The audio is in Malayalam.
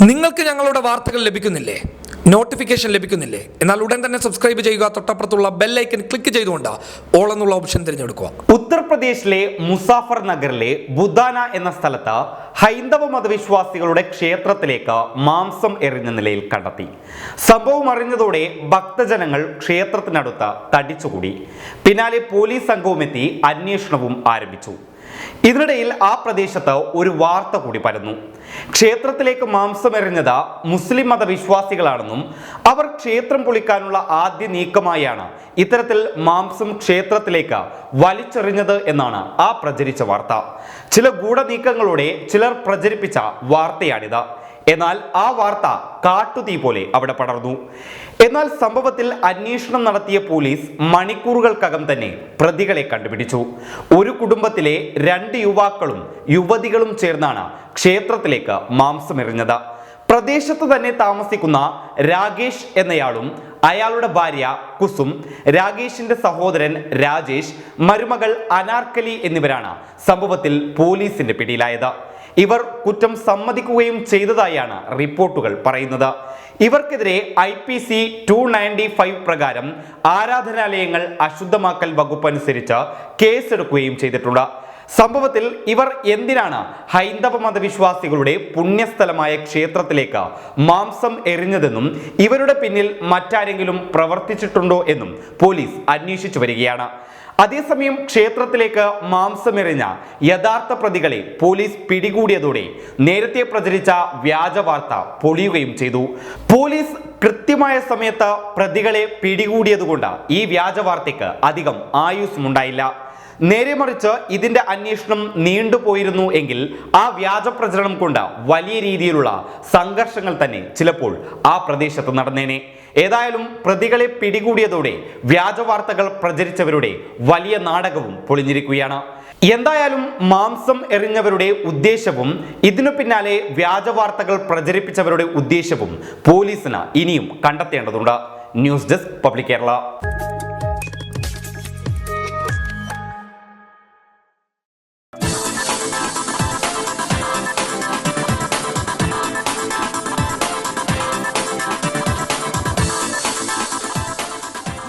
നിങ്ങൾക്ക് ഞങ്ങളുടെ വാർത്തകൾ ലഭിക്കുന്നില്ലേ? നോട്ടിഫിക്കേഷൻ ലഭിക്കുന്നില്ലേ? എന്നാൽ ഉടൻ തന്നെ സബ്സ്ക്രൈബ് ചെയ്യുക. തൊട്ടപ്പുറത്തുള്ള ബെല്ലൈക്കൻ ക്ലിക്ക് ചെയ്തുകൊണ്ട് ഓൾ എന്നുള്ള ഓപ്ഷൻ തിരഞ്ഞെടുക്കുക. ഉത്തർപ്രദേശിലെ മുസാഫർ നഗറിലെ ബുദാന എന്ന സ്ഥലത്ത് ഹൈന്ദവ മതവിശ്വാസികളുടെ ക്ഷേത്രത്തിലേക്ക് മാംസം എറിഞ്ഞ നിലയിൽ കണ്ടെത്തി. സംഭവം അറിഞ്ഞതോടെ ഭക്തജനങ്ങൾ ക്ഷേത്രത്തിനടുത്ത് തടിച്ചുകൂടി. പിന്നാലെ പോലീസ് സംഘവും എത്തി അന്വേഷണവും ആരംഭിച്ചു. ഇതിനിടയിൽ ആ പ്രദേശത്ത് ഒരു വാർത്ത കൂടി പരന്നു. ക്ഷേത്രത്തിലേക്ക് മാംസമെറിഞ്ഞത് മുസ്ലിം മതവിശ്വാസികളാണെന്നും അവർ ക്ഷേത്രം പൊളിക്കാനുള്ള ആദ്യ നീക്കമായാണ് ഇത്തരത്തിൽ മാംസം ക്ഷേത്രത്തിലേക്ക് വലിച്ചെറിഞ്ഞത് എന്നാണ് ആ പ്രചരിച്ച വാർത്ത. ചില ഗൂഢനീക്കങ്ങളോടെ ചിലർ പ്രചരിപ്പിച്ച വാർത്തയാണിത്. എന്നാൽ ആ വാർത്ത കാട്ടുതീ പോലെ അവിടെ പടർന്നു. എന്നാൽ സംഭവത്തിൽ അന്വേഷണം നടത്തിയ പോലീസ് മണിക്കൂറുകൾക്കകം തന്നെ പ്രതികളെ കണ്ടുപിടിച്ചു. ഒരു കുടുംബത്തിലെ രണ്ട് യുവാക്കളും യുവതികളും ചേർന്നാണ് ക്ഷേത്രത്തിലേക്ക് മാംസമെറിഞ്ഞത്. പ്രദേശത്ത് തന്നെ താമസിക്കുന്ന രാകേഷ് എന്നയാളും അയാളുടെ ഭാര്യ കുസും രാകേഷിന്റെ സഹോദരൻ രാജേഷ് മരുമകൾ അനാർക്കലി എന്നിവരാണ് സംഭവത്തിൽ പോലീസിന്റെ പിടിയിലായത്. ഇവർ കുറ്റം സമ്മതിക്കുകയും ചെയ്തതായാണ് റിപ്പോർട്ടുകൾ പറയുന്നത്. ഇവർക്കെതിരെ I P C two ninety five പ്രകാരം ആരാധനാലയങ്ങൾ അശുദ്ധമാക്കൽ വകുപ്പ് അനുസരിച്ച് കേസെടുക്കുകയും ചെയ്തിട്ടുണ്ട്. സംഭവത്തിൽ ഇവർ എന്തിനാണ് ഹൈന്ദവ മതവിശ്വാസികളുടെ പുണ്യസ്ഥലമായ ക്ഷേത്രത്തിലേക്ക് മാംസം എറിഞ്ഞതെന്നും ഇവരുടെ പിന്നിൽ മറ്റാരെങ്കിലും പ്രവർത്തിച്ചിട്ടുണ്ടോ എന്നും പോലീസ് അന്വേഷിച്ചു വരികയാണ്. അതേസമയം ക്ഷേത്രത്തിലേക്ക് മാംസമെറിഞ്ഞ യഥാർത്ഥ പ്രതികളെ പോലീസ് പിടികൂടിയതോടെ നേരത്തെ പ്രചരിച്ച വ്യാജ വാർത്ത പൊളിയുകയും ചെയ്തു. പോലീസ് കൃത്യമായ സമയത്ത് പ്രതികളെ പിടികൂടിയതുകൊണ്ട് ഈ വ്യാജ വാർത്തയ്ക്ക് അധികം ആയുസ്സുമുണ്ടായില്ല. നേരെ മറിച്ച് ഇതിന്റെ അന്വേഷണം നീണ്ടുപോയിരുന്നു എങ്കിൽ ആ വ്യാജ പ്രചരണം കൊണ്ട് വലിയ രീതിയിലുള്ള സംഘർഷങ്ങൾ തന്നെ ചിലപ്പോൾ ആ പ്രദേശത്ത് നടന്നേനെ. ഏതായാലും പ്രതികളെ പിടികൂടിയതോടെ വ്യാജ വാർത്തകൾ പ്രചരിച്ചവരുടെ വലിയ നാടകവും പൊളിഞ്ഞിരിക്കുകയാണ്. എന്തായാലും മാംസം എറിഞ്ഞവരുടെ ഉദ്ദേശവും ഇതിനു പിന്നാലെ വ്യാജ വാർത്തകൾ പ്രചരിപ്പിച്ചവരുടെ ഉദ്ദേശവും പോലീസിന് ഇനിയും കണ്ടെത്തേണ്ടതുണ്ട്. News desk public Kerala.